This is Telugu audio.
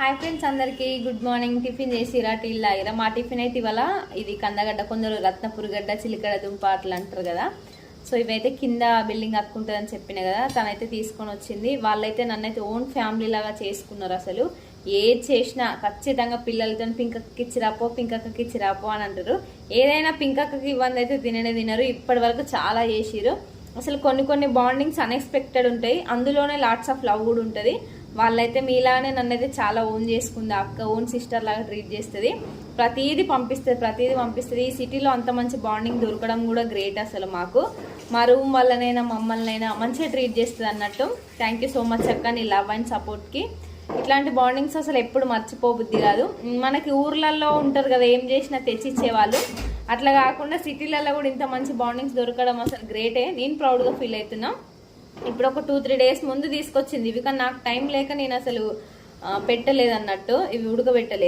హాయ్ ఫ్రెండ్స్ అందరికీ. Good morning. టిఫిన్ చేసిరా టీ లాగిరా? మా టిఫిన్ అయితే ఇవాళ ఇది కందగడ్డ కొందరు రత్నపురిగడ్డ చిలికడ దుంప అట్లా అంటారు కదా. సో ఇవైతే కింద బిల్డింగ్ అక్కుంటుందని చెప్పిన కదా తనైతే తీసుకొని వచ్చింది. వాళ్ళైతే నన్నైతే ఓన్ ఫ్యామిలీ లాగా చేసుకున్నారు అసలు. ఏది చేసినా ఖచ్చితంగా పిల్లలతో పింకక్కకి ఇచ్చిరాపో పింకక్కకి ఇచ్చిరాపో అని అంటారు. ఏదైనా పింకక్కకి ఇవ్వండి అయితే తిననే తినరు. ఇప్పటి వరకు చాలా చేసిరు అసలు కొన్ని కొన్ని బాండింగ్స్ అన్ఎక్స్పెక్టెడ్ ఉంటాయి. అందులోనే లాట్స్ ఆఫ్ లవ్ కూడా ఉంటుంది. వాళ్ళైతే మీలానే నన్నైతే చాలా ఓన్ చేసుకుంది. అక్క ఓన్ సిస్టర్ లాగా ట్రీట్ చేస్తుంది. ప్రతీది పంపిస్తుంది ప్రతీది పంపిస్తుంది. ఈ సిటీలో అంత మంచి బాండింగ్ దొరకడం కూడా గ్రేట్ అసలు మాకు. మా రూమ్ వల్లనైనా మమ్మల్నైనా మంచిగా ట్రీట్ చేస్తుంది అన్నట్టు. థ్యాంక్ యూ సో మచ్ అక్క నీ లవ్ అండ్ సపోర్ట్కి ఇట్లాంటి బాండింగ్స్ అసలు ఎప్పుడు మర్చిపోబుద్ది కాదు. మనకి ఊర్లలో ఉంటారు కదా ఏం చేసినా తెచ్చిచ్చేవాళ్ళు. అట్లా కాకుండా సిటీలలో కూడా ఇంత మంచి బాండింగ్స్ దొరకడం అసలు గ్రేటే. నేను ప్రౌడ్గా ఫీల్ అవుతున్నాను ఇప్పుడు ఒక టూ త్రీ డేస్ ముందు తీసుకొచ్చింది. ఇవి కానీ నాకు టైం లేక నేను అసలు ఆ, పెట్టలేదు అన్నట్టు ఇవి ఉడకబెట్టలేదు.